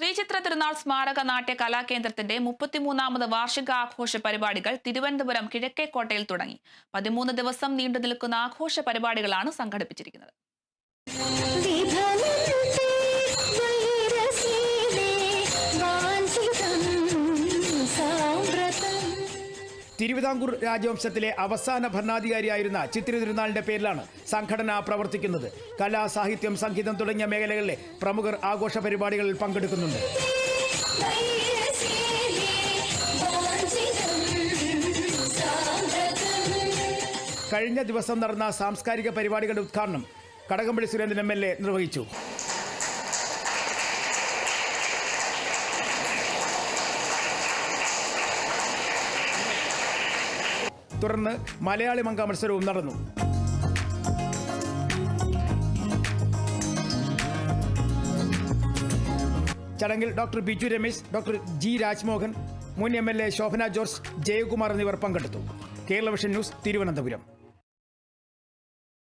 ശ്രീചിത്ര തിരുനാൾ സ്മാരക നാട്യ കലാകേന്ദ്രത്തിന്റെ മുപ്പത്തിമൂന്നാമത് വാർഷികാഘോഷ പരിപാടികൾ തിരുവനന്തപുരം കിഴക്കേക്കോട്ടയിൽ തുടങ്ങി. പതിമൂന്ന് ദിവസം നീണ്ടു നിൽക്കുന്ന ആഘോഷ പരിപാടികളാണ് സംഘടിപ്പിച്ചിരിക്കുന്നത്. തിരുവിതാംകൂർ രാജവംശത്തിലെ അവസാന ഭരണാധികാരിയായിരുന്ന ചിത്തിര തിരുനാളിന്റെ പേരിലാണ് സംഘടന പ്രവർത്തിക്കുന്നത്. കലാ സാഹിത്യം സംഗീതം തുടങ്ങിയ മേഖലകളിലെ പ്രമുഖർ ആഘോഷ പരിപാടികളിൽ പങ്കെടുക്കുന്നുണ്ട്. കഴിഞ്ഞ ദിവസം നടന്ന സാംസ്കാരിക പരിപാടികളുടെ ഉദ്ഘാടനം Kadakampally Surendran M L A നിർവഹിച്ചു. തുടർന്ന് മലയാളി മംഗ മത്സരവും നടന്നു. ചടങ്ങിൽ doctor Biju Ramesh doctor G Rajmohan മുൻ M L A Shobhana George Jayakumar എന്നിവർ പങ്കെടുത്തു. Kerala vision news Thiruvananthapuram.